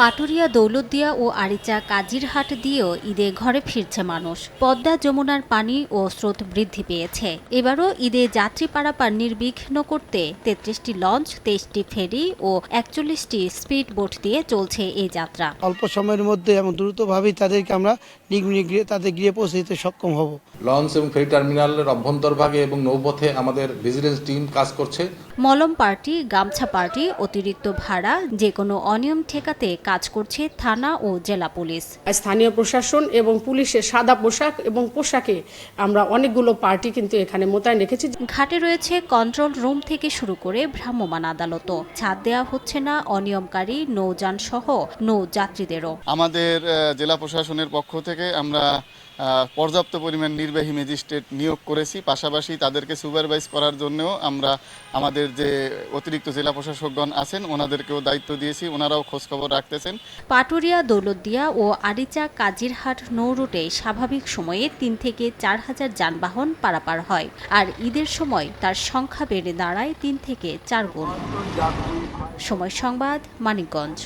পাটুরিয়া দৌলতদিয়া ও আরিচা কাজিরহাট দিয়েও ঈদে ঘরে ফিরছে মানুষ। পদ্মা যমুনার পানি ও স্রোত বৃদ্ধি পেয়েছে। এবারও ঈদে যাত্রী পারাপার নির্বিঘ্ন করতে তেত্রিশটি লঞ্চ তেইশটি ফেরি ও একচল্লিশটি স্পিড বোট দিয়ে চলছে এই যাত্রা। অল্প সময়ের মধ্যে এবং দ্রুতভাবেই তাদেরকে আমরা তাদের গৃহে পৌঁছে দিতে সক্ষম হব। লঞ্চ এবং ফেরি টার্মিনালের অভ্যন্তরভাগে এবং নৌপথে আমাদের ভিজিলেন্স টিম কাজ করছে। মলম পার্টি গামছা পার্টি অতিরিক্ত ভাড়া যে কোনো অনিয়ম ঠেকাতে কাজ করছে থানা ও জেলা পুলিশ। স্থানীয় প্রশাসন এবং পুলিশের সাদা পোশাক এবং পোশাকে আমরা অনেকগুলো পার্টি কিন্তু এখানে মোতায়েন রেখেছি। ঘাটে রয়েছে কন্ট্রোল রুম থেকে শুরু করে ভ্রাম্যমাণ আদালতও ছাদ দেওয়া হচ্ছে না অনিয়মকারী নৌযান সহ নৌ যাত্রীদেরও আমাদের জেলা প্রশাসনের পক্ষ থেকে আমরা পর্যাপ্ত পরিমাণ নির্বাহী ম্যাজিস্ট্রেট নিয়োগ করেছি। পাশাপাশি তাদেরকে সুপারভাইজ করার জন্যও আমরা আমাদের যে অতিরিক্ত জেলা প্রশাসকগণ আছেন, ওনাদেরকেও দায়িত্ব দিয়েছি, ওনারাও খোঁজখবর রাখতেছেন। পাটুরিয়া, দৌলতদিয়া ও আরিচা কাজিরহাট নৌ রুটে স্বাভাবিক সময়ে তিন থেকে চার হাজার যানবাহন পারাপার হয় আর ঈদের সময় তার সংখ্যা বেড়ে দাঁড়ায় তিন থেকে চার গুণ। সময় সংবাদ, মানিকগঞ্জ।